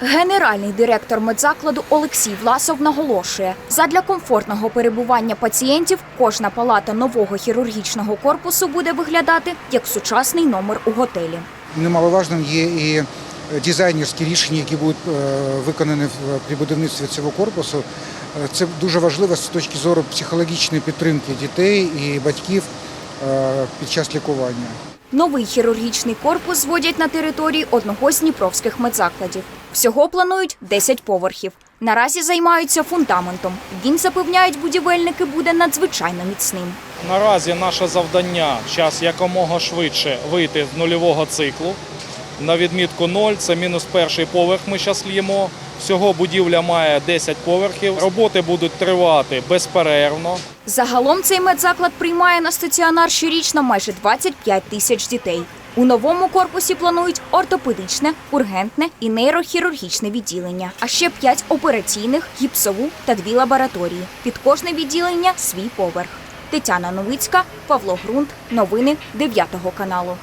Генеральний директор медзакладу Олексій Власов наголошує, задля комфортного перебування пацієнтів кожна палата нового хірургічного корпусу буде виглядати як сучасний номер у готелі. Немаловажним є і дизайнерські рішення, які будуть е, виконані в- при будівництві цього корпусу. Е, Це дуже важливо з точки зору психологічної підтримки дітей і батьків е, під час лікування. Новий хірургічний корпус зводять на території одного з дніпровських медзакладів. Всього планують 10 поверхів. Наразі займаються фундаментом. Він запевняють будівельники буде надзвичайно міцним. Наразі наше завдання час якомога швидше вийти з нульового циклу. На відмітку 0 це мінус перший поверх. Ми зараз л'ємо. Всього будівля має 10 поверхів. Роботи будуть тривати безперервно. Загалом цей медзаклад приймає на стаціонар щорічно майже 25 тисяч дітей. У новому корпусі планують ортопедичне, ургентне і нейрохірургічне відділення, а ще 5 операційних, гіпсову та дві лабораторії. Під кожне відділення свій поверх. Тетяна Новицька, Павло Грунт. Новини 9 каналу.